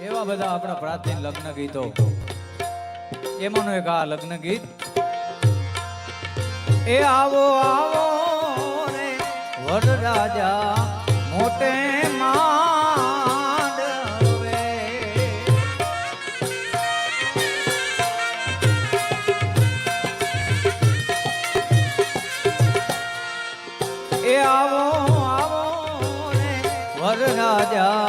એવા બધા આપણા પ્રાચીન લગ્ન ગીતો. એમાંનું એક આ લગ્ન ગીત. એ આવો આવો રે વરરાજા મોટે એ આવો આવો રે વરરાજા મોટે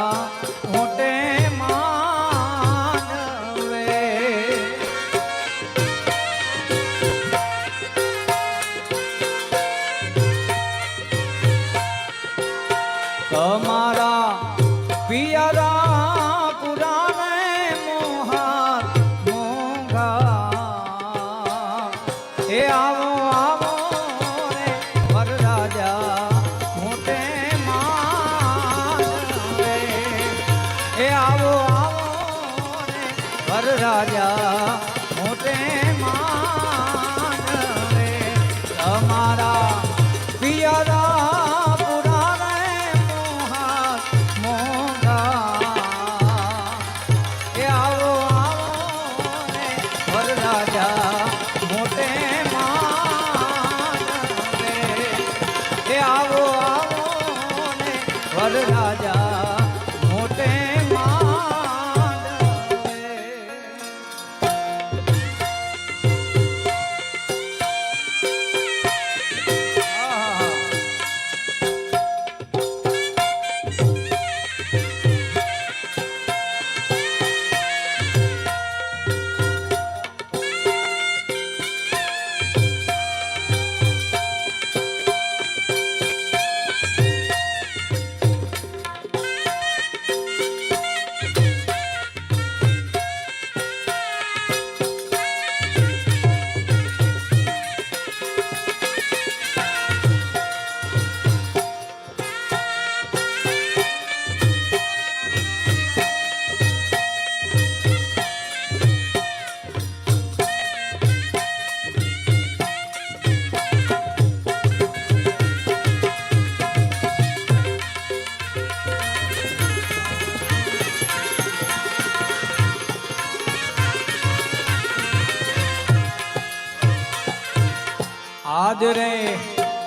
આજ રે.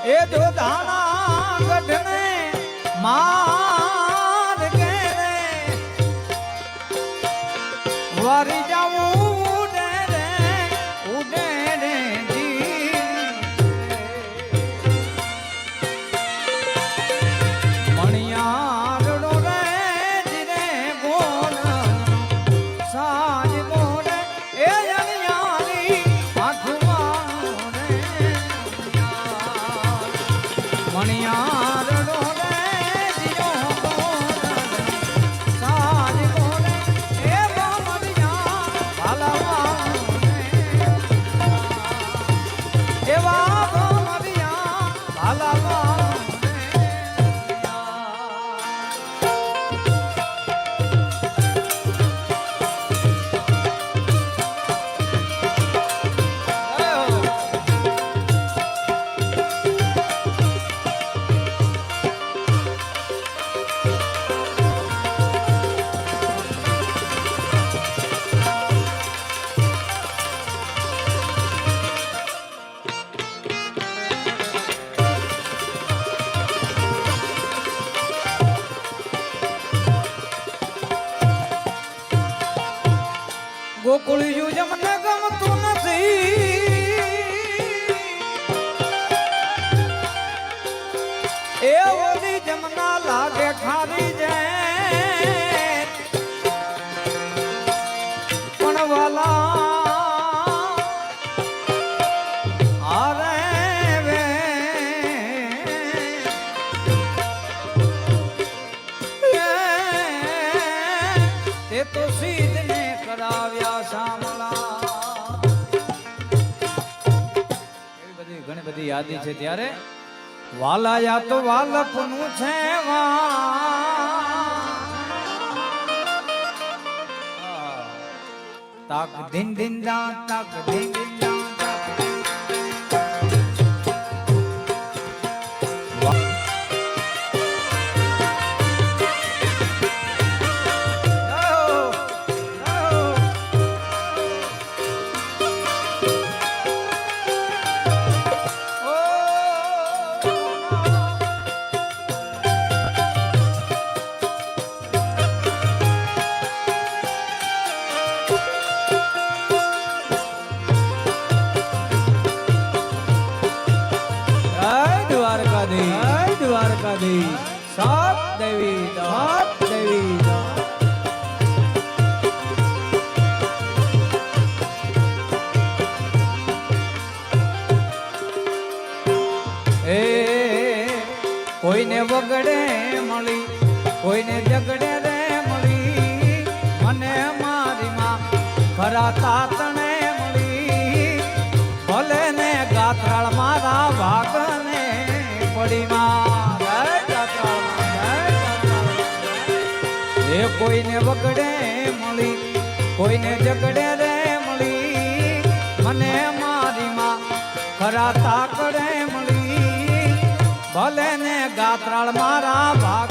એ જો દાણા ગઢને માર એ જમના લાગે ખારી જાય પણ વે. તે તો કરાવ્યા સામલા એવી બધી ઘણી બધી યાદી છે ત્યારે. વાલાયા તો વાલપનું છે વા તાક દિન દિન દા તાક દિન દિન દા સત દેવી સત દેવી એ કોઈને વગડે મળી કોઈને જગડે રે મળી મને મારી માં ખરા કોઈને વગડે મળી, કોઈને જગડે રે મળી, મને મારી માં ખરા તાકડે મળી. ભલે ને ગાત્રાળ મારા ભાગ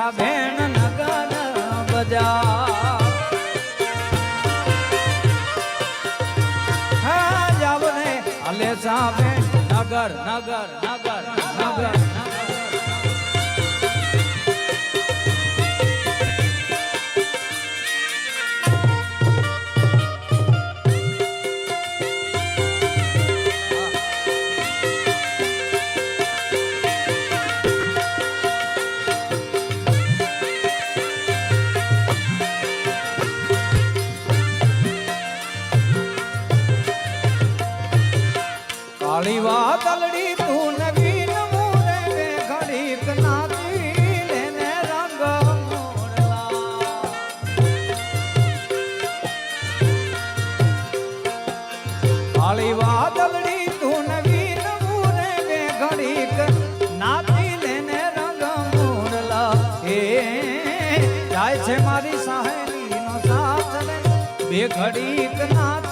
આશા બેન નગન બજા હા જાવને અલે સા બેન નગર નગર નગર. તલડી તું નવીન ઘડીક નાતી લેને રંગ હાળી વાદળડી તું નવીન ઘડીક નાતી લેને રંગ મૂળલા જાય છે મારી સહેલીનો સાથ બે ઘડીક નાથ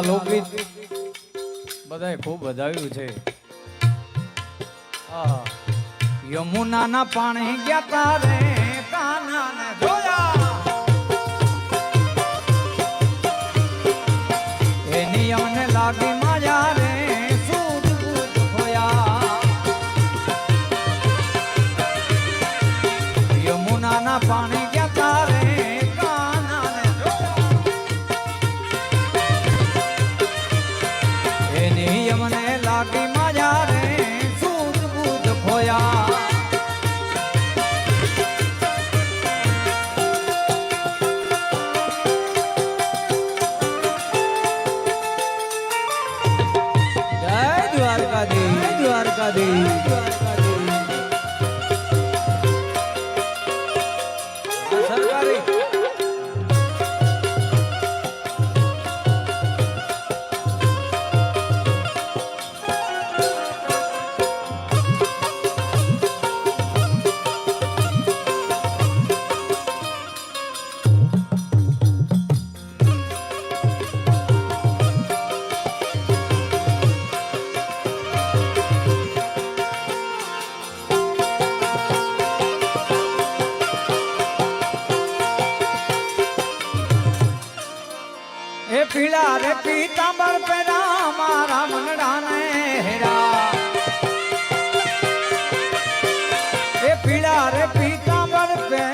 આ લોકગીત બધાએ ખૂબ વધાવ્યું છે. યમુના ના પાણી ગયા તારે. હે પીળા રે પીતાંબર પે રામા રામનડાને હેરા. હે પીળા રે પીતાંબર પે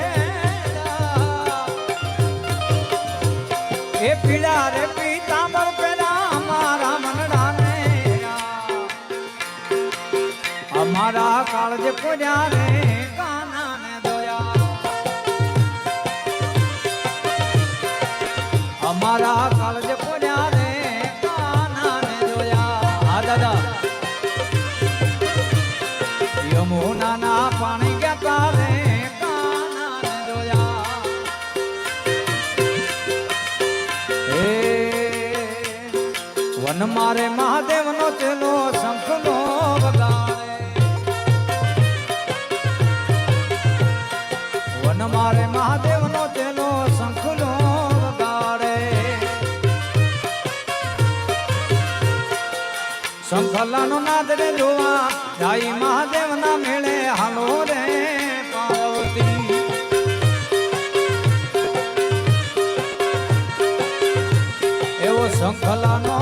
હે પીળા રે પીતાંબર પે રામા રામનડાને હેરા. અમારા કાળજ પુણ્યા રે મારે મહાદેવનો ચેલો શંખનો વગાડે. વન મારે મહાદેવનો ચેલો શંખનો વગાડે. શંખલાનો નાદ રે જોવા જાય મહાદેવના મેળે હાલો રે પાર્વતી. એવો શંખલાનો